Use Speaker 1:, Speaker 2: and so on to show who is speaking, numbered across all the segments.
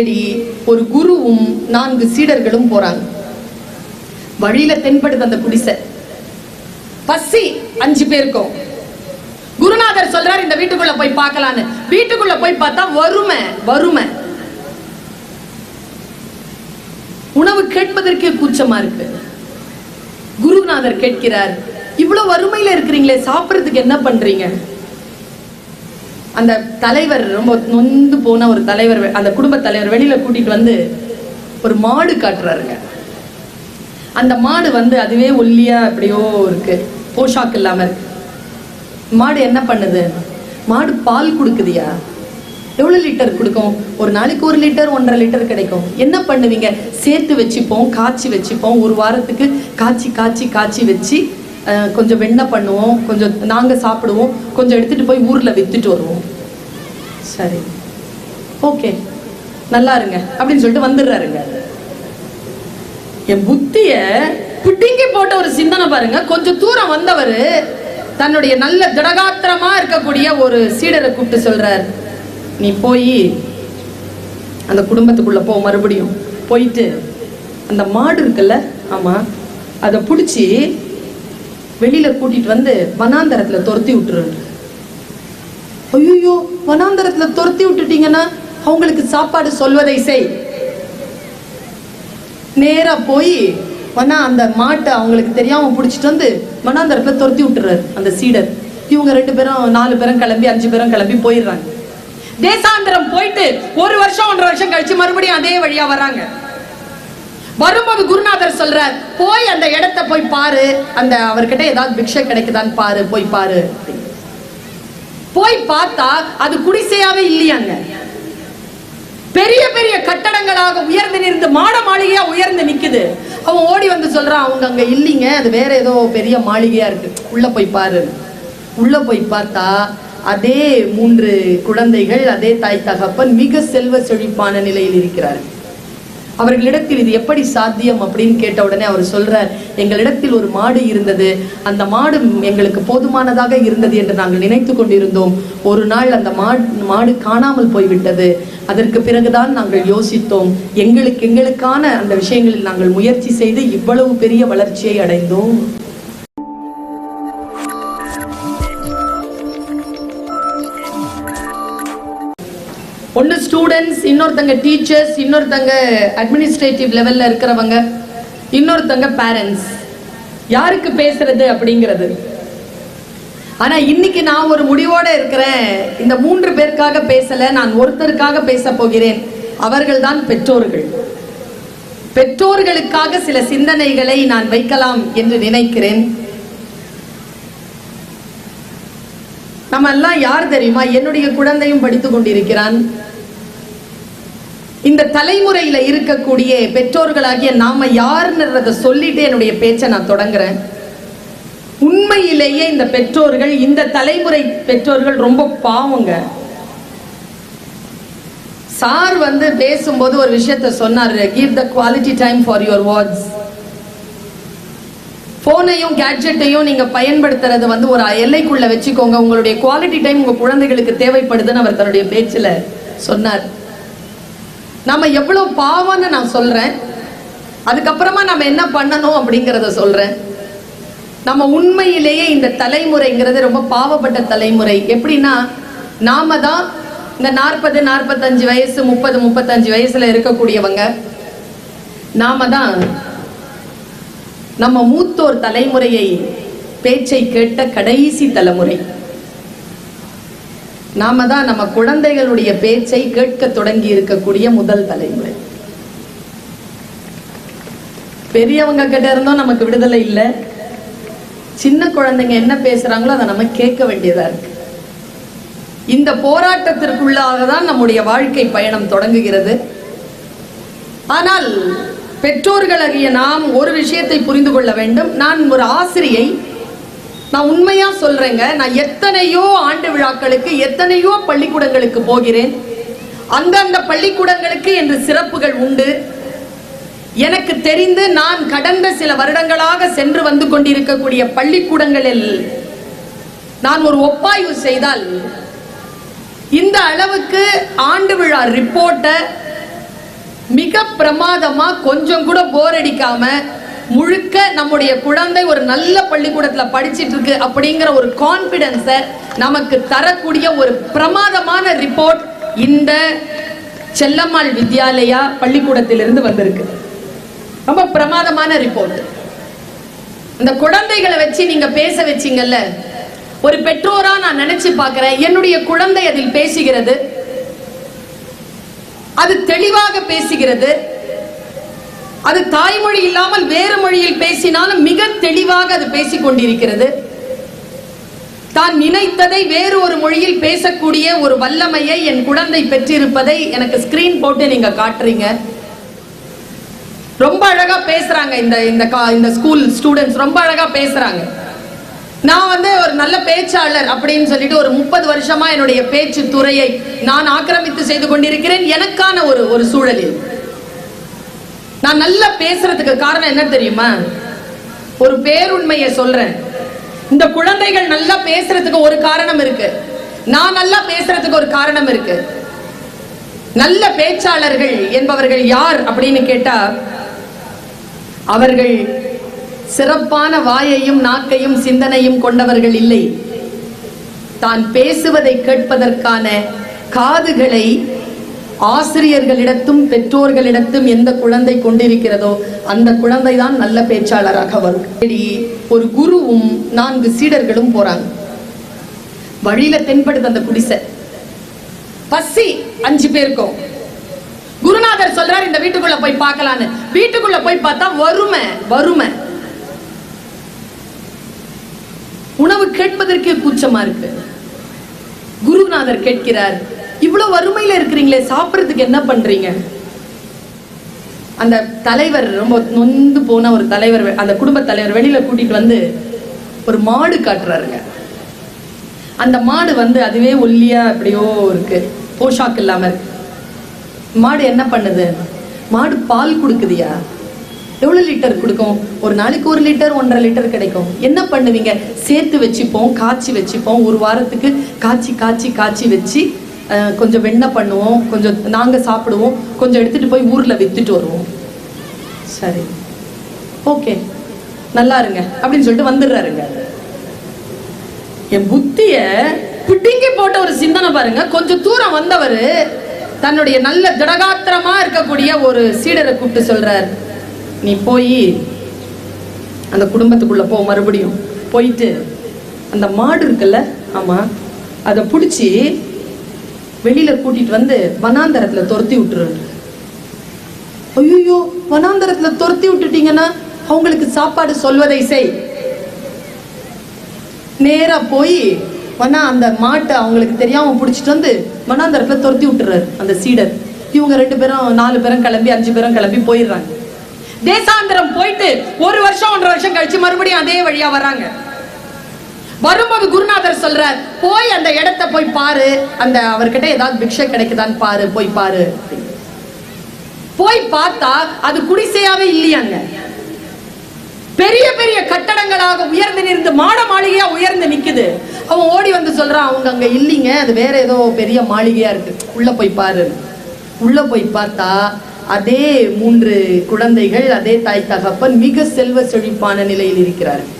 Speaker 1: தேடி ஒரு குருவும் நான்கு சீடர்களும் போறாங்க. வழியில தென்படுது அந்த குடிசை. பசி அஞ்சு பேருக்கும். குருநாதர் சொல்றாரு இந்த வீட்டுக்குள்ள போய் பார்க்கலான்னு. வீட்டுக்குள்ள போய் பார்த்தா வறுமை வறுமை. உணவு கேட்பதற்கே கூச்சமா இருக்கு. குருநாதர் கேட்கிறார் இவ்வளவு வறுமையில இருக்கிறீங்களே சாப்பிடுறதுக்கு என்ன பண்றீங்க? அந்த தலைவர் ரொம்ப நொந்து போன ஒரு தலைவர் அந்த குடும்ப தலைவர் வெளியில கூட்டிட்டு வந்து ஒரு மாடு காட்டுறாருங்க. அந்த மாடு வந்து அதுவே ஒல்லியா எப்படியோ இருக்கு. போஷாக்கு இல்லாம இருக்கு. மாடு என்ன பண்ணுது? மாடு பால் கொடுக்குதியா? எவ்வளவு லிட்டர் கொடுக்கும்? ஒரு நாளைக்கு ஒரு லிட்டர் ஒன்றரை லிட்டர் கிடைக்கும். என்ன பண்ணுவீங்க? சேர்த்து வச்சுப்போம் காய்ச்சி வச்சுப்போம். ஒரு வாரத்துக்கு காய்ச்சி காய்ச்சி காய்ச்சி வச்சு கொஞ்சம் வெண்ணெய் பண்ணுவோம் கொஞ்சம் நாங்கள் சாப்பிடுவோம் கொஞ்சம் எடுத்துகிட்டு போய் ஊரில் விற்றுட்டு வருவோம். சரி. ஓகே. நல்லா இருங்க. அப்படின்னு சொல்லிட்டு வந்துடுறாருங்க. என் புத்திய பிடுங்கி போட்ட ஒரு சிந்தனை பாருங்க. கொஞ்சம் தூரம் வந்தவர் தன்னுடைய நல்ல திடகாத்திரமா இருக்கக்கூடிய ஒரு சீடரை கூப்பிட்டு சொல்றார் நீ போய் அந்த குடும்பத்துக்குள்ள போ மறுபடியும். போயிட்டு அந்த மாடு இருக்குல்ல ஆமா அதை பிடிச்சி வெளியில கூட்டிட்டு வந்து வனாந்தரத்துல துரத்தி விட்டுருவாரு ஐயோ வனாந்தரத்துல துரத்தி விட்டுட்டீங்கன்னா அவங்களுக்கு சாப்பாடு சொல்வதை செய். நேரா போய் வனா அந்த மாட்டை அவங்களுக்கு தெரியாம பிடிச்சிட்டு வந்து வனாந்தரத்துல துரத்தி விட்டுறாரு அந்த சீடர். இவங்க ரெண்டு பேரும் நாலு பேரும் கிளம்பி அஞ்சு பேரும் கிளம்பி போயிடுறாங்க. தேசாந்திரம் போயிட்டு ஒரு வருஷம் ஒன்றரை வருஷம் கழிச்சு மறுபடியும் அதே வழியா வராங்க வரும்போது குருநாதர் சொல்றார் போய் அந்த இடத்த போய் பாரு. அந்த அவர்கிட்ட ஏதாவது பிக்ஷை கிடைக்குதான்னு பாரு போய் பாரு. போய் பார்த்தா அது குடிசையாவே இல்லையாங்க. பெரிய பெரிய கட்டடங்களாக உயர்ந்து நின்று மாட மாளிகையா உயர்ந்து நிக்குது. அவன் ஓடி வந்து சொல்றான் அவங்க அங்க இல்லைங்க. அது வேற ஏதோ பெரிய மாளிகையா இருக்கு. உள்ள போய் பாரு. உள்ள போய் பார்த்தா அதே மூன்று குழந்தைகள் அதே தாய் தகப்பன் மிக செல்வ செழிப்பான நிலையில் இருக்கிறார் அவர்களிடத்தில் இது எப்படி சாத்தியம் அப்படின்னு கேட்ட உடனே அவர் சொல்றார் எங்களிடத்தில் ஒரு மாடு இருந்தது. அந்த மாடு எங்களுக்கு போதுமானதாக இருந்தது என்று நாங்கள் நினைத்து கொண்டிருந்தோம். ஒரு நாள் அந்த மாடு மாடு காணாமல் போய்விட்டது. அதற்கு பிறகுதான் நாங்கள் யோசித்தோம். எங்களுக்கு எங்களுக்கான அந்த விஷயங்களில் நாங்கள் முயற்சி செய்து இவ்வளவு பெரிய வளர்ச்சியை அடைந்தோம். ஒன்று ஸ்டூடெண்ட்ஸ் இன்னொருத்தங்க டீச்சர்ஸ் இன்னொருத்தங்க அட்மினிஸ்ட்ரேட்டிவ் லெவலில் இருக்கிறவங்க இன்னொருத்தங்க பேரண்ட்ஸ் யாருக்கு பேசுறது அப்படிங்கிறது? ஆனால் இன்னைக்கு நான் ஒரு முடிவோடு இருக்கிறேன். இந்த மூன்று பேருக்காக பேசலை நான் ஒருத்தருக்காக பேச போகிறேன். அவர்கள்தான் பெற்றோர்கள். பெற்றோர்களுக்காக சில சிந்தனைகளை நான் வைக்கலாம் என்று நினைக்கிறேன். நம்ம எல்லாம் யார் தெரியுமா? என்னுடைய குழந்தையும் படித்துக் கொண்டிருக்கிறான். இந்த தலைமுறையில இருக்கக்கூடிய பெற்றோர்களாகிய நாம யாருன்றத சொல்லிட்டு என்னுடைய பேச்சை நான் தொடங்குறேன். உண்மையிலேயே இந்த பெற்றோர்கள் இந்த தலைமுறை பெற்றோர்கள் ரொம்ப பாவங்க. சார் வந்து பேசும்போது ஒரு விஷயத்த சொன்னார் give the quality time for your words ஃபோனையும் கேட்ஜெட்டையும் நீங்கள் பயன்படுத்துறது வந்து ஒரு எல்லைக்குள்ளே வச்சுக்கோங்க. உங்களுடைய குவாலிட்டி டைம் உங்கள் குழந்தைகளுக்கு தேவைப்படுதுன்னு அவர் தன்னுடைய பேச்சில் சொன்னார். நம்ம எவ்வளோ பாவம்னு நான் சொல்கிறேன் அதுக்கப்புறமா நம்ம என்ன பண்ணணும் அப்படிங்கிறத சொல்கிறேன் நம்ம உண்மையிலேயே இந்த தலைமுறைங்கிறது ரொம்ப பாவப்பட்ட தலைமுறை. எப்படின்னா நாம தான் இந்த நாற்பது நாற்பத்தஞ்சு வயசு முப்பது முப்பத்தஞ்சு வயசுல இருக்கக்கூடியவங்க. நாம தான் நம்ம மூத்தோர் தலைமுறையை பேச்சை கேட்ட கடைசி தலைமுறை. நாம தான் நம்ம குழந்தைகளுடைய பேச்சை கேட்க தொடங்கி இருக்கக்கூடிய முதல் தலைமுறை. பெரியவங்க கிட்ட இருந்தும் நமக்கு விடுதலை இல்லை. சின்ன குழந்தைங்க என்ன பேசுறாங்களோ அதை நம்ம கேட்க வேண்டியதா இருக்கு. இந்த போராட்டத்திற்குள்ளாக தான் நம்முடைய வாழ்க்கை பயணம் தொடங்குகிறது. ஆனால் பெற்றோர்களாகிய நாம் ஒரு விஷயத்தை புரிந்து கொள்ள வேண்டும். நான் ஒரு ஆசிரியை. நான் உண்மையா சொல்றேங்க. நான் எத்தனையோ ஆண்டு விழாக்களுக்கு எத்தனையோ பள்ளிக்கூடங்களுக்கு போகிறேன். அந்தந்த பள்ளிக்கூடங்களுக்கு என்று சிறப்புகள் உண்டு. எனக்கு தெரிந்து நான் கடந்த சில வருடங்களாக சென்று வந்து கொண்டிருக்கக்கூடிய பள்ளிக்கூடங்களில் நான் ஒரு ஒப்பாய்வு செய்தால் இந்த அளவுக்கு ஆண்டு விழா ரிப்போர்ட்டை மிக பிரமாதமா கொஞ்சம் கூட போர் அடிக்காம முழுக்க நம்முடைய குழந்தை ஒரு நல்ல பள்ளிக்கூடத்துல படிச்சிட்டு இருக்கு அப்படிங்கிற ஒரு கான்பிடன்ஸ நமக்கு தரக்கூடிய ஒரு பிரமாதமான ரிப்போர்ட் இந்த செல்லம்மாள் வித்யாலயா பள்ளிக்கூடத்திலிருந்து வந்திருக்கு. ரொம்ப பிரமாதமான ரிப்போர்ட் இந்த குழந்தைகளை வச்சு நீங்க பேச வச்சீங்கல்ல ஒரு பெற்றோரா நான் நினைச்சு பார்க்கிறேன் என்னுடைய குழந்தை அதில் பேசுகிறது அது தெளிவாக பேசுகிறது. அது தாய்மொழி இல்லாமல் வேறு மொழியில் பேசினாலும் மிக தெளிவாக அது பேசிக் கொண்டிருக்கிறது தான் நினைத்ததை வேறு ஒரு மொழியில் பேசக்கூடிய ஒரு வல்லமையை என் குழந்தை பெற்றிருப்பதை எனக்கு ஸ்கிரீன் போட்டு நீங்க காட்டுறீங்க. ரொம்ப அழகா பேசுறாங்க இந்த இந்த கா- இந்த ஸ்கூல் ஸ்டூடெண்ட்ஸ் ரொம்ப அழகா பேசுறாங்க. நான் வந்து ஒரு நல்ல பேச்சாளர் அப்படின்னு சொல்லிட்டு ஒரு முப்பது வருஷமா என்னுடைய பேச்சு துறையை நான் ஆக்கிரமித்து செய்து கொண்டிருக்கிறேன் எனக்கான ஒரு ஒரு சூழலில். நான் நல்லா பேசுறதுக்கு காரணம் என்ன தெரியுமா? ஒரு பேருண்மையை சொல்றேன். இந்த குழந்தைகள் நல்லா பேசுறதுக்கு ஒரு காரணம் இருக்கு. நான் நல்லா பேசுறதுக்கு ஒரு காரணம் இருக்கு. நல்ல பேச்சாளர்கள் என்பவர்கள் யார் அப்படின்னு கேட்டா அவர்கள் சிறப்பான வாயையும் நாக்கையும் சிந்தனையும் கொண்டவர்கள் இல்லை. தான் பேசுவதை கேட்பதற்கான காதுகளை ஆசிரியர்களிடத்தும் பெற்றோர்களிடத்தும் எந்த குழந்தை கொண்டிருக்கிறதோ அந்த குழந்தை தான் நல்ல பேச்சாளராக வரும். சரி, ஒரு குருவும் நான்கு சீடர்களும் போறாங்க. வழியில தென்படுது அந்த குடிசை. பசி அஞ்சு பேருக்கும். குருநாதர் சொல்றாரு இந்த வீட்டுக்குள்ள போய் பார்க்கலான்னு. வீட்டுக்குள்ள போய் பார்த்தா வறுமை வறுமை. உணவு கேட்பதற்கே கூச்சமா இருக்கு. குருநாதர் கேட்கிறார் இவ்வளவு வறுமையில இருக்கிறீங்களே சாப்பிட்றதுக்கு என்ன பண்றீங்க? அந்த தலைவர் ரொம்ப நொந்து போன ஒரு தலைவர் அந்த குடும்ப தலைவர் வெளியில கூட்டிட்டு வந்து ஒரு மாடு காட்டுறாருங்க. அந்த மாடு வந்து அதுவே ஒல்லியா எப்படியோ இருக்கு போஷாக்கு இல்லாம இருக்கு. மாடு என்ன பண்ணுது? மாடு பால் கொடுக்குதியா? எவ்வளோ லிட்டர் கொடுக்கும்? ஒரு நாளைக்கு ஒரு லிட்டர் ஒன்றரை லிட்டர் கிடைக்கும். என்ன பண்ணுவீங்க? சேர்த்து வச்சுப்போம் காய்ச்சி வச்சுப்போம். ஒரு வாரத்துக்கு காய்ச்சி காய்ச்சி காய்ச்சி வச்சு கொஞ்சம் வெண்ணெய் பண்ணுவோம் கொஞ்சம் நாங்கள் சாப்பிடுவோம். கொஞ்சம் எடுத்துகிட்டு போய் ஊரில் விற்றுட்டு வருவோம். சரி. ஓகே. நல்லா இருங்க. அப்படின்னு சொல்லிட்டு வந்துடுறாருங்க. என் புத்திய பிடுங்கி போட்ட ஒரு சிந்தனை பாருங்க. கொஞ்சம் தூரம் வந்தவர் தன்னுடைய நல்ல திடகாத்திரமா இருக்கக்கூடிய ஒரு சீடரை கூப்பிட்டு சொல்றாரு. நீ போய் அந்த குடும்பத்துக்குள்ள போ மறுபடியும். போயிட்டு அந்த மாடு இருக்குல்ல? ஆமா. அதை பிடிச்சி வெளியில கூட்டிட்டு வந்து வனாந்தரத்துல துரத்தி விட்டுரு. ஐயோ வனாந்தரத்துல துரத்தி விட்டுட்டீங்கன்னா அவங்களுக்கு சாப்பாடு சொல்வதை செய். நேரா போய் வனா அந்த மாட்டை அவங்களுக்கு தெரியாம பிடிச்சிட்டு வந்து வனாந்தரத்துல துரத்தி விட்டுறாரு அந்த சீடர். இவங்க ரெண்டு பேரும் நாலு பேரும் கிளம்பி அஞ்சு பேரும் கிளம்பி போயிடுறாங்க. தேசாந்திரம் போயிட்டு ஒரு வருஷம் ஒன்றரை வருஷம் கழிச்சு மறுபடியும் அதே வழியா வர்றாங்க. வரும்போது குருநாதர் சொல்றார் போய் அந்த இடத்த போய் பாரு. அந்த அவர்கிட்ட ஏதாவது பிக்ஷை கிடைக்குதான்னு பாரு போய் பாரு. போய் பார்த்தா அது குடிசையாவே இல்லையாங்க. பெரிய பெரிய கட்டடங்களாக உயர்ந்து நின்று மாட மாளிகையா உயர்ந்து நிக்குது. அவன் ஓடி வந்து சொல்றான் அவங்க அங்க இல்லைங்க. அது வேற ஏதோ பெரிய மாளிகையா இருக்கு. உள்ள போய் பாரு உள்ள போய் பார்த்தா அதே மூன்று குழந்தைகள் அதே தாய் தகப்பன் மிக செல்வ செழிப்பான நிலையில் இருக்கிறார்கள்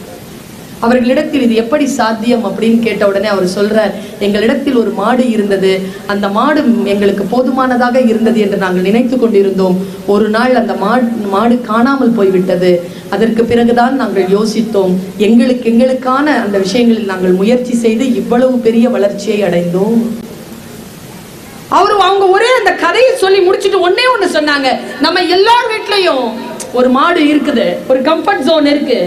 Speaker 1: அவர்களிடத்தில் இது எப்படி சாத்தியம் அப்படின்னு கேட்ட உடனே அவர் சொல்றார் எங்களிடத்தில் ஒரு மாடு இருந்தது. அந்த மாடு எங்களுக்கு போதுமானதாக இருந்தது என்று நாங்கள் நினைத்து கொண்டிருந்தோம். ஒரு நாள் அந்த மாடு மாடு காணாமல் போய்விட்டது. அதற்கு பிறகுதான் நாங்கள் யோசித்தோம். எங்களுக்கு எங்களுக்கான அந்த விஷயங்களில் நாங்கள் முயற்சி செய்து இவ்வளவு பெரிய வளர்ச்சியை அடைந்தோம். அவர் அவங்க ஒரே அந்த கதை சொல்லி முடிச்சுட்டு ஒன்னே ஒண்ணு சொன்னாங்க. நம்ம எல்லார் வீட்லயும் ஒரு மாடு இருக்குது ஒரு கம்ஃபர்ட் ஜோன் இருக்கு.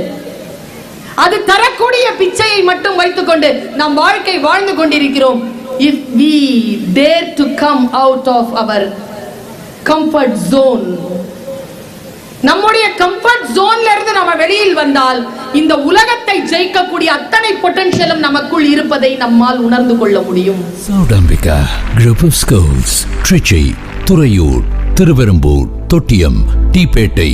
Speaker 1: அது தரக்கூடிய பிச்சையை மட்டும் வைத்துக்கொண்டு நம் வாழ்க்கை வாழ்ந்து கொண்டிருக்கிறோம். If we dare to come out of our comfort zone நம்முடைய கம்ஃபர்ட் ஜோன்ல இருந்து நம்ம வெளியில் வந்தால் இந்த உலகத்தை ஜெயிக்கக்கூடிய அத்தனை பொட்டன்ஷியலும் நமக்குள் இருப்பதை நம்மால் உணர்ந்து கொள்ள முடியும்.
Speaker 2: Chowdambika group of schools Trichy Thuraiyur Thiruverumbur Thottiyam டிபேட்டை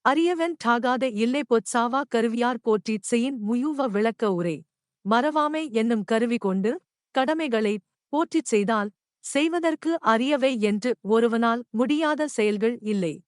Speaker 3: அரியவன் டாகாத இல்லை பொற்சாவா கருவியார் போற்றிச்சையின் முயுவ விளக்க உரை. மறவாமை என்னும் கருவி கொண்டு கடமைகளை போற்றிச் செய்தால் செய்வதற்கு அரியவை என்று ஒருவனால் முடியாத செயல்கள் இல்லை.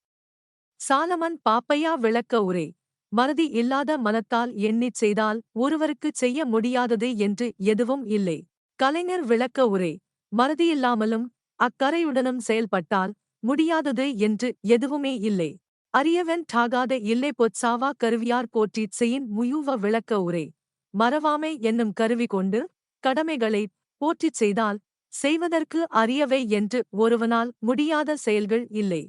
Speaker 3: சாலமன் பாப்பையா விளக்க உரை. மறதி இல்லாத மனத்தால் எண்ணிச் செய்தால் ஒருவருக்குச் செய்ய முடியாதது என்று எதுவும் இல்லை. கலைஞர் விளக்க உரை. மறதியில்லாமலும் அக்கரையுடனும் செயல்பட்டால் முடியாதது என்று எதுவுமே இல்லை. அரியவன் டாகாத இல்லை பொற்சாவா கருவியார் போற்றிச் செய்யின் முயூவ விளக்க உரை. மறவாமை என்னும் கருவி கொண்டு கடமைகளை போற்றிச் செய்தால் செய்வதற்கு அரியவை என்று ஒருவனால் முடியாத செயல்கள் இல்லை.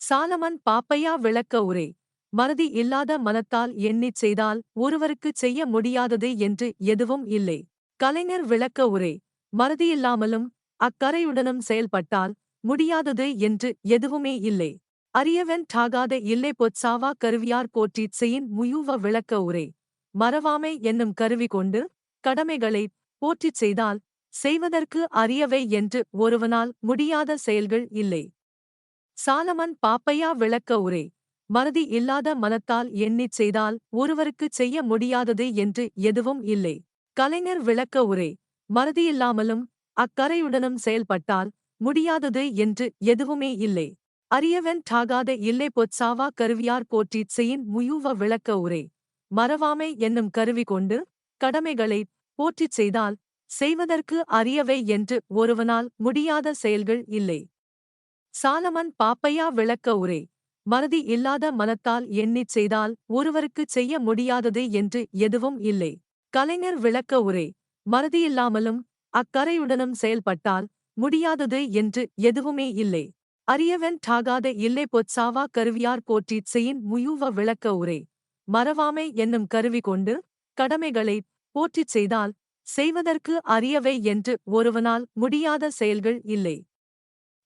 Speaker 3: சாலமன் பாப்பையா விளக்க உரை. மறதி இல்லாத மனத்தால் எண்ணிச் செய்தால் ஒருவருக்குச் செய்ய முடியாதது என்று எதுவும் இல்லை. கலைஞர் விளக்க உரை மறதியில்லாமலும் அக்கரையுடனும் செயல்பட்டால் முடியாதது என்று எதுவுமே இல்லை. அரியவன் டாகாத இல்லை பொற்சாவா கருவியார் போற்றிச் செய்யின் முயூவ விளக்க உரை மறவாமை என்னும் கருவி கொண்டு கடமைகளை போற்றிச் செய்தால் செய்வதற்கு அரியவை என்று ஒருவனால் முடியாத செயல்கள் இல்லை. சாலமன் பாப்பையா விளக்க உரை மறதி இல்லாத மனத்தால் எண்ணிச் செய்தால் ஒருவருக்குச் செய்ய முடியாதது என்று எதுவும் இல்லை. கலைஞர் விளக்க உரை மறதியில்லாமலும் அக்கரையுடனும் செயல்பட்டால் முடியாதது என்று எதுவுமே இல்லை. அரியவன் டாகாத இல்லை பொற்சாவா கருவியார் போற்றிச் செய்யின் முயூவ விளக்க உரை மறவாமை என்னும் கருவி கொண்டு கடமைகளை போற்றிச் செய்தால் செய்வதற்கு அரியவை என்று ஒருவனால் முடியாத செயல்கள் இல்லை. சாலமன் பாப்பையா விளக்க உரை மறதி இல்லாத மனத்தால் எண்ணிச் செய்தால் ஒருவருக்குச் செய்ய முடியாதது என்று எதுவும் இல்லை. கலைஞர் விளக்க உரை. மறதியில்லாமலும் அக்கரையுடனும் செயல்பட்டால் முடியாதது என்று எதுவுமே இல்லை. அரியவன் டாகாத இல்லை பொற்சாவா கருவியார் போற்றிச் செய்யின் முயூவ விளக்க உரை. மறவாமை என்னும் கருவி கொண்டு கடமைகளை போற்றிச் செய்தால் செய்வதற்கு அரியவை என்று ஒருவனால் முடியாத செயல்கள் இல்லை.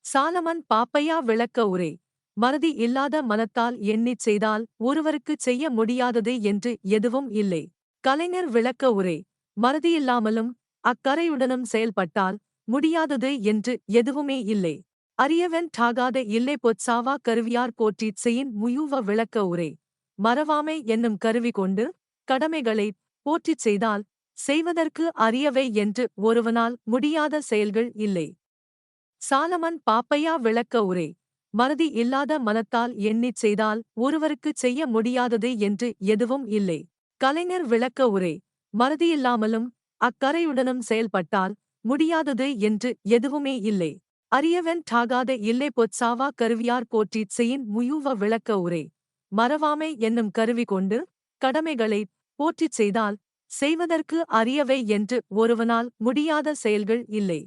Speaker 3: சாலமன் பாப்பையா விளக்க உரை. மறதி இல்லாத மனத்தால் எண்ணிச் செய்தால் ஒருவருக்குச் செய்ய முடியாதது என்று எதுவும் இல்லை. கலைஞர் விளக்க உரை மறதியில்லாமலும் அக்கரையுடனும் செயல்பட்டால் முடியாதது என்று எதுவுமே இல்லை. அரியவன் டாகாத இல்லை பொற்சாவா கருவியார் போற்றிச் செய்யின் முயூவ விளக்க உரை மறவாமை என்னும் கருவி கொண்டு கடமைகளை போற்றிச் செய்தால் செய்வதற்கு அரியவை என்று ஒருவனால் முடியாத செயல்கள் இல்லை. சாலமன் பாப்பையா விளக்க உரை மறதி இல்லாத மனத்தால் எண்ணிச் செய்தால் ஒருவருக்குச் செய்ய முடியாதது என்று எதுவும் இல்லை. கலைஞர் விளக்க உரை மறதியில்லாமலும் அக்கரையுடனும் செயல்பட்டால் முடியாதது என்று எதுவுமே இல்லை. அரியவன் டாகாத இல்லை பொற்சாவா கருவியார் போற்றிச் செய்யின் முயூவ விளக்க உரை மறவாமை என்னும் கருவி கொண்டு கடமைகளை போற்றிச் செய்தால் செய்வதற்கு அரியவை என்று ஒருவனால் முடியாத செயல்கள் இல்லை.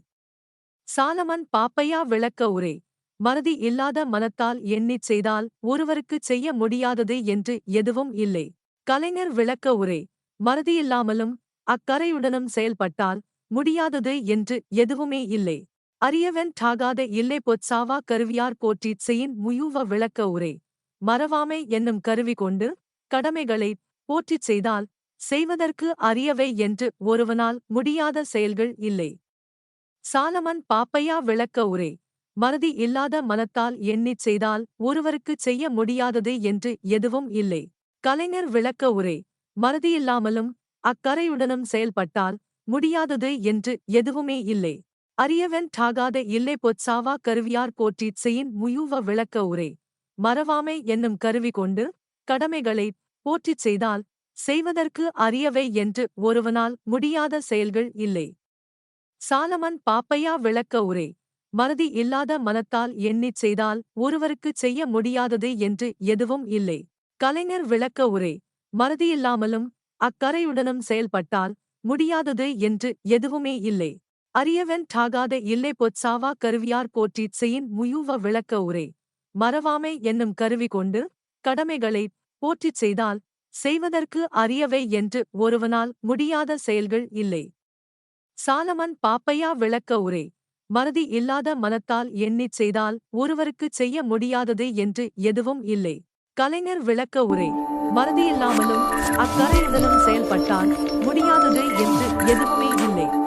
Speaker 3: சாலமன் பாப்பையா விளக்க உரை மறதி இல்லாத மனத்தால் எண்ணிச் செய்தால் ஒருவருக்குச் செய்ய முடியாதது என்று எதுவும் இல்லை. கலைஞர் விளக்க உரை மறதியில்லாமலும் அக்கரையுடனும் செயல்பட்டால் முடியாதது என்று எதுவுமே இல்லை. அரியவன் டாகாத இல்லை பொற்சாவா கருவியார் போற்றிச் செய்யின் முயூவ விளக்க உரை மறவாமை என்னும் கருவி கொண்டு கடமைகளை போற்றிச் செய்தால் செய்வதற்கு அரியவை என்று ஒருவனால் முடியாத செயல்கள் இல்லை. சாலமன் பாப்பையா விளக்க உரை மறதி இல்லாத மனத்தால் எண்ணிச் செய்தால் ஒருவருக்குச் செய்ய முடியாதது என்று எதுவும் இல்லை. கலைஞர் விளக்க உரை மறதியில்லாமலும் அக்கரையுடனும் செயல்பட்டால் முடியாதது என்று எதுவுமே இல்லை. அரியவன் டாகாத இல்லை பொற்சாவா கருவியார் போற்றிச் செய்யின் முயூவ விளக்க உரை மறவாமை என்னும் கருவி கொண்டு கடமைகளை போற்றிச் செய்தால் செய்வதற்கு அரியவை என்று ஒருவனால் முடியாத செயல்கள் இல்லை. சாலமன் பாப்பையா விளக்க உரை மறதி இல்லாத மனத்தால் எண்ணிச் செய்தால் ஒருவருக்குச் செய்ய முடியாதது என்று எதுவும் இல்லை. கலைஞர் விளக்க உரை. மறதியில்லாமலும் அக்கரையுடனும் செயல்பட்டால் முடியாதது என்று எதுவுமே இல்லை. அரியவன் டாகாத இல்லை பொற்சாவா கருவியார் போற்றிச் செய்யின் முயூவ விளக்க உரை. மறவாமை என்னும் கருவி கொண்டு கடமைகளை போற்றிச் செய்தால் செய்வதற்கு அரியவை என்று ஒருவனால் முடியாத செயல்கள் இல்லை. சாலமன் பாப்பையா விளக்க உரை. மறதி இல்லாத மனத்தால் எண்ணிச் செய்தால் ஒருவருக்குச் செய்ய முடியாதது என்று எதுவும் இல்லை. கலைஞர் விளக்க உரை. மறதியில்லாமலும் அக்கறையுடனும் செயல்பட்டால் முடியாதது என்று எதுவுமே இல்லை.